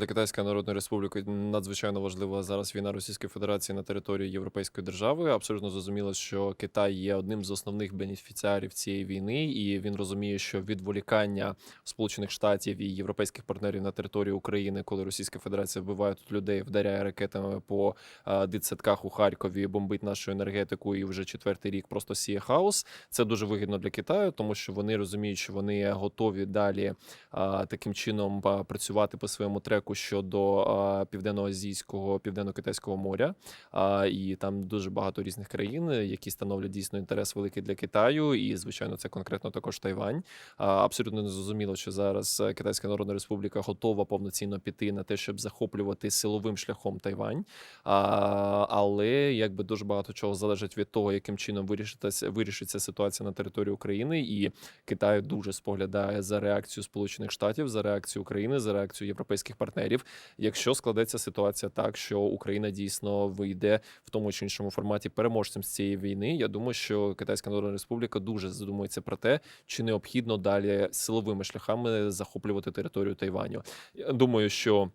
Для Китайської Народної Республіки надзвичайно важлива зараз війна Російської Федерації на території Європейської держави. Абсолютно зрозуміло, що Китай є одним з основних бенефіціарів цієї війни, і він розуміє, що відволікання Сполучених Штатів і європейських партнерів на території України, коли Російська Федерація вбиває тут людей, вдаряє ракетами по дитсадках у Харкові, бомбить нашу енергетику і вже четвертий рік просто сіє хаос. Це дуже вигідно для Китаю, тому що вони розуміють, що вони готові далі таким чином працювати по своєму треку щодо а, південноазійського південно-китайського моря. І там дуже багато різних країн, які становлять дійсно інтерес великий для Китаю. І звичайно, це конкретно також Тайвань. Абсолютно не зрозуміло, що зараз Китайська Народна Республіка готова повноцінно піти на те, щоб захоплювати силовим шляхом Тайвань. Але якби дуже багато чого залежить від того, яким чином вирішиться вирішиться ситуація на території України, і Китай дуже споглядає за реакцію Сполучених Штатів, за реакцію України, за реакцію європейських партнерів. Якщо складеться ситуація так, що Україна дійсно вийде в тому чи іншому форматі переможцем з цієї війни, я думаю, що Китайська Народна Республіка дуже задумується про те, чи необхідно далі силовими шляхами захоплювати територію Тайваню. Я думаю, що.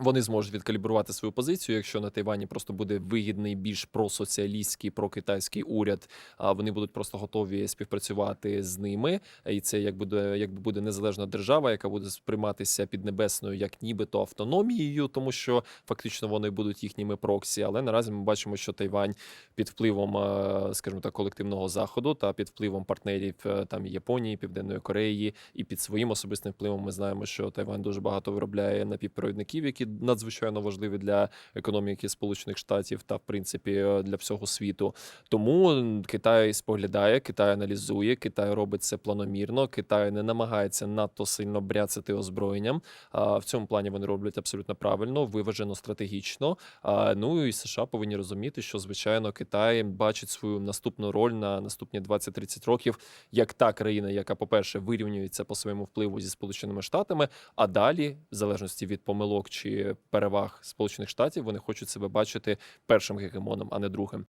Вони зможуть відкалібрувати свою позицію, якщо на Тайвані просто буде вигідний більш просоціалістський, прокитайський уряд. А вони будуть просто готові співпрацювати з ними. І це як буде, якби буде незалежна держава, яка буде сприйматися піднебесною як нібито автономією, тому що фактично вони будуть їхніми проксі. Але наразі ми бачимо, що Тайвань під впливом, е, скажімо так, колективного заходу та під впливом партнерів е, там Японії, Південної Кореї, і під своїм особистим впливом ми знаємо, що Тайвань дуже багато виробляє напівпровідників, які надзвичайно важливі для економіки Сполучених Штатів та в принципі е, для всього світу. Тому Китай споглядає, Китай аналізує, Китай робить це планомірно. Китай не намагається надто сильно бряцати озброєнням. А в цьому плані вони роблять абсолютно правильно, виважено стратегічно. А, ну і США повинні розуміти, що звичайно Китай бачить свою наступну роль на наступні 20-30 років як та країна, яка, по-перше, вирівнюється по своєму впливу зі Сполученими Штатами, а далі, в залежності від помилок переваг Сполучених Штатів, вони хочуть себе бачити першим гегемоном, а не другим.